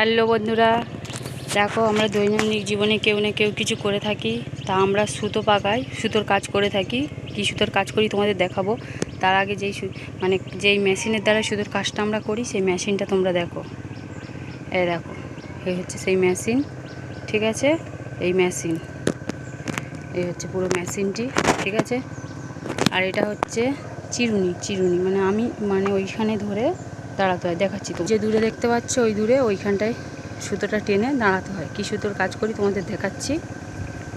Hello বন্ধুরা, দেখো আমরা দৈনন্দিন জীবনে কেউ না কেউ কিছু করে থাকি, তা আমরা সুতো পাকাই, সুতোর কাজ করে থাকি, কি সুতোর কাজ করি তোমাদের দেখাবো। তার আগে যেই মানে যেই মেশিনের দ্বারা সুতোর কাজটা আমরা করি, সেই মেশিনটা তোমরা দেখো। এই দেখো, এই হচ্ছে সেই মেশিন, ঠিক আছে? এই মেশিন, এই হচ্ছে পুরো মেশিনটি, ঠিক আছে? আর এটা হচ্ছে চিরুনি চিরুনি মানে আমি মানে ওইখানে ধরে দাঁড়াতে হয়, দেখাচ্ছি তো যে দূরে দেখতে পাচ্ছ, ওই দূরে ওইখানটায় সুতোটা টেনে দাঁড়াতে হয়। কী সুতোর কাজ করি তোমাদের দেখাচ্ছি।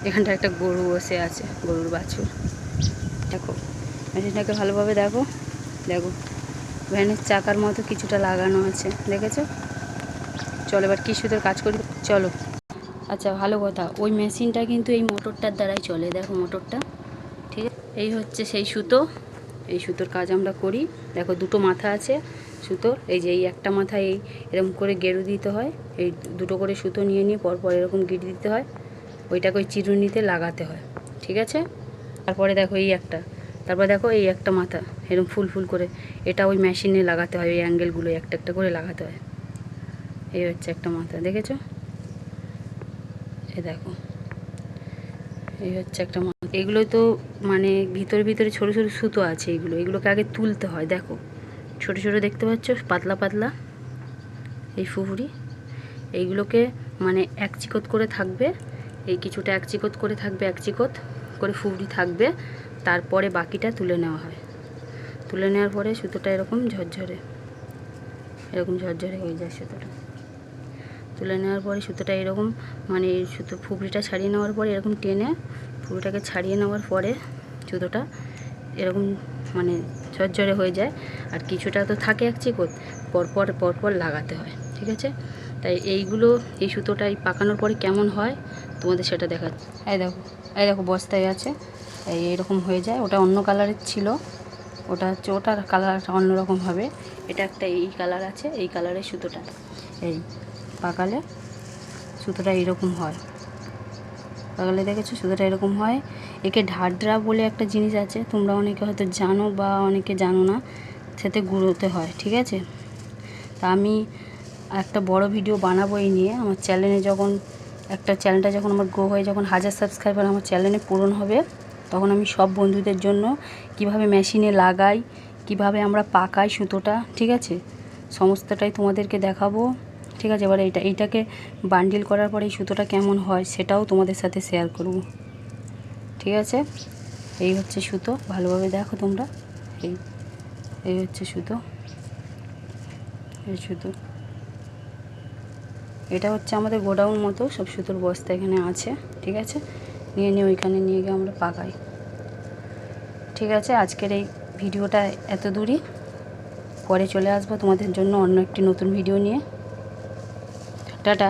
এখানটা একটা গরু বসে আছে, গরুর বাছুর। দেখো, মেশিনটাকে ভালোভাবে দেখো। দেখো, ভ্যানের চাকার মতো কিছুটা লাগানো আছে, দেখেছ? চলো, এবার কী সুতোর কাজ করি? চলো। আচ্ছা ভালো কথা। ওই মেশিনটা কিন্তু এই মোটরটার দ্বারাই চলে, দেখো মোটরটা। ঠিক এই হচ্ছে সেই সুতো। এই সুতোর কাজ আমরা করি। দেখো দুটো মাথা আছে সুতোর এই যে এই একটা মাথায় এই এরকম করে গেরু দিতে হয়, এই দুটো করে সুতো নিয়ে নিয়ে পরপর এরকম গিট দিতে হয়, ওইটাকে ওই চিরুনিতে লাগাতে হয়, ঠিক আছে? তারপরে দেখো এই একটা, তারপর দেখো এই একটা মাথা এরকম ফুল ফুল করে, এটা ওই মেশিনে লাগাতে হয়, ওই অ্যাঙ্গেলগুলো একটা একটা করে লাগাতে হয়। এই হচ্ছে একটা মাথা, দেখেছ? এই দেখো, এই হচ্ছে একটা এগুলো তো মানে ভিতরে ভিতরে ছোট ছোট সুতো আছে এগুলো। এগুলোকে আগে তুলতে হয়, দেখো। ছোট ছোট দেখতে পাচ্ছ? পাতলা পাতলা। এই ফুহুরি এইগুলোকে মানে এক চিকত করে থাকবে। এই কিছুটা এক চিকত করে থাকবে, এক চিকত করে ফুবড়ি থাকবে। তারপরে বাকিটা তুলে নেওয়া হয়। তুলে নেওয়ার পরে সুতোটা এরকম ঝরঝরে। এরকম ঝরঝরে হয়ে যায় সুতোটা। তুলে নেওয়ার পরে সুতোটা এরকম মানে সুতো ফুবড়িটা ছাড়িয়ে নেওয়ার পরে এরকম টেনে ফুবড়িটাকে ছাড়িয়ে নেওয়ার পরে সুতোটা এরকম মানে ঝরঝরে হয়ে যায়। আর কিছুটা তো থাকে এক চিকত পরপর পরপর লাগাতে হয়, ঠিক আছে? তাই এইগুলো, এই সুতোটা এই পাকানোর পরে কেমন হয় তোমাদের সেটা দেখাচ্ছি এই দেখো এই দেখো বস্তায় আছে, এই এরকম হয়ে যায়। ওটা অন্য কালারের ছিল, ওটা হচ্ছে, ওটার কালারটা অন্যরকম হবে। এটা একটা এই কালার আছে, এই কালারের সুতোটা। এই পাকালে সুতোটা এরকম হয়। পাকালে দেখেছ? সুতোটা এরকম হয়। একে ঢাডরা বলে একটা জিনিস আছে। তোমরা অনেকে হয়তো জানো বা অনেকে জানো না, সেতে গুঁড়োতে হয়, ঠিক আছে? তা আমি একটা বড় ভিডিও বানাবো এই নিয়ে। আমার চ্যানেলে যখন, একটা চ্যানেলটা যখন আমার গ্রো হয়ে যখন হাজার সাবস্ক্রাইবার আমার চ্যানেলে পূরণ হবে, তখন আমি সব বন্ধুদের জন্য কীভাবে মেশিনে লাগাই, কীভাবে আমরা পাকাই সুতোটা, ঠিক আছে? সমস্তটাই তোমাদেরকে দেখাবো। ঠিক আছে, এবার এইটা, এইটাকে বান্ডিল করার পরে এই সুতোটা কেমন হয় সেটাও তোমাদের সাথে শেয়ার করব। ঠিক আছে? এই হচ্ছে সুতো, ভালোভাবে দেখো তোমরা। এই এই হচ্ছে সুতো। এই সুতো। এটা হচ্ছে আমাদের গোডাউন মতো, সব সুতোর বস্তা এখানে আছে, ঠিক আছে? নিয়ে নিয়ে ওইখানে নিয়ে গিয়ে আমরা পাকাই। ঠিক আছে, আজকের এই ভিডিওটা এত দূরই। পরে চলে আসব তোমাদের জন্য অন্য একটি নতুন ভিডিও নিয়ে। টাটা।